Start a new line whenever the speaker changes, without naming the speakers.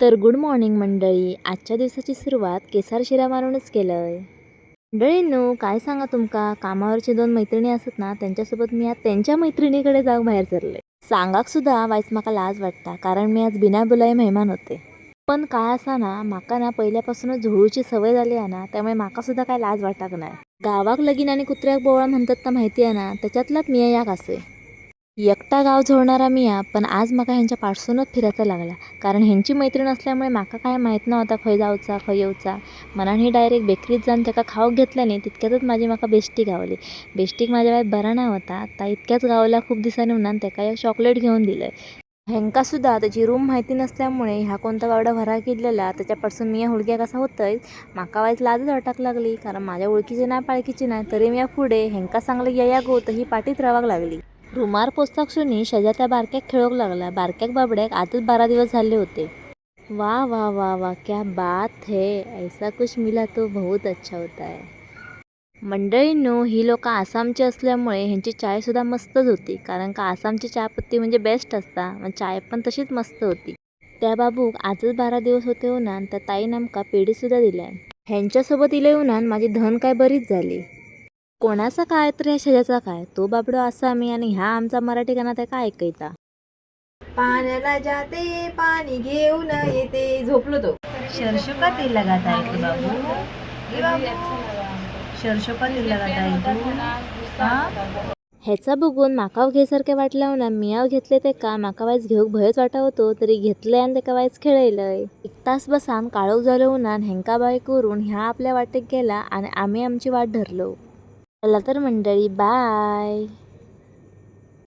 तर good morning मंडळी. आजच्या दिवसाची सुरुवात केसार शिरा मारूनच केलंय. मंडळींनो काय सांगा तुमका? कामावरचे दोन मैत्रिणी असत ना त्यांच्यासोबत मी आज त्यांच्या मैत्रिणीकडे जाऊ बाहेर सरले. सांगाक सुद्धा वायच माका लाज वाटता कारण मी आज बिना बुलाय मेहमान होते. पण काय असा ना माका ना पहिल्यापासूनच झोळूची सवय झाली आहे ना त्यामुळे माका सुद्धा काय लाज वाटत नाही. गावाक लगीन आणि कुत्र्याक बोवळा म्हणतात ना माहिती आहे ना त्याच्यातलाच मी याक असे एकटा गाव झोडणारा मिया पण आज म्हाका ह्यांच्या पाठसूनच फिरायचा लागला. कारण ह्यांची मैत्रीण असल्यामुळे माका काय माहीत नव्हता खंय जाऊचा खंय येऊचा. मनान ही डायरेक्ट बेकरीत जाऊन त्याका खाऊक घेतल्याने तितक्यातच माझी माका बेस्टी गावली. बेश्टीक माझ्या वेळेत बरा नाही होता. आता इतक्याच गावला खूप दिसांनी म्हणून त्याका एक चॉकलेट घेऊन दिलं. ह्यांका सुद्धा त्याची रूम माहिती नसल्यामुळे ह्या कोणता बावडा भरा केलेला त्याच्यापासून मी या हुडक्या कसा होतंय माका वाईट लाजच वाटाक लागली. कारण माझ्या ओळखीची नाही पाळखीची नाही तरी मी या पुढे ह्यांका सांगलं या या गो तर ही पाठीत रावाक लागली. रुमार पोस्ताक सुनी शेजारच्या बारक्याक खेळोक लागला. बारक्याक बाबड्याक आजच बारा दिवस झाले होते. वा वा वा वा क्या बात है. ऐसा कुछ मिला तो बहुत अच्छा होता है. मंडळींनो ही लोक आसामची असल्यामुळे ह्यांची चायसुद्धा मस्तच होती. कारण का आसामची चायपत्ती म्हणजे बेस्ट असता. मग चाय पण तशीच मस्त होती. त्या बाबूक आजच बारा दिवस होते उन्हान त्या ताईन आमका पेढीसुद्धा दिल्या. ह्यांच्यासोबत इले उन्हान माझी धन काय बरीच झाली. कोणाचा काय तर ह्या शेजाचा काय? तो बाबडो आसामी आणि ह्या आमचा मराठी गाणा त्या काय ऐकायचा?
पाण्याला जाते पाणी घेऊन येते. झोपलो तो.
सरसों का तेल लगाता है कि
बाबू.
सरसों का तेल लगाता है तू हाँ?
ह्याचा बघून माकाव घ्यायसारखे वाटल्या ना. मियाव घेतले ते का? माका वायच घेऊक भयच वाटा होतो. तरी घेतले आणि तेका वायच खेळलंय एक तास बसान काळोख झालो उन्हान हेंका बाय करून ह्या आपल्या वाटेक गेला आणि आम्ही आमची वाट धरलो. चला तर मंडळी बाय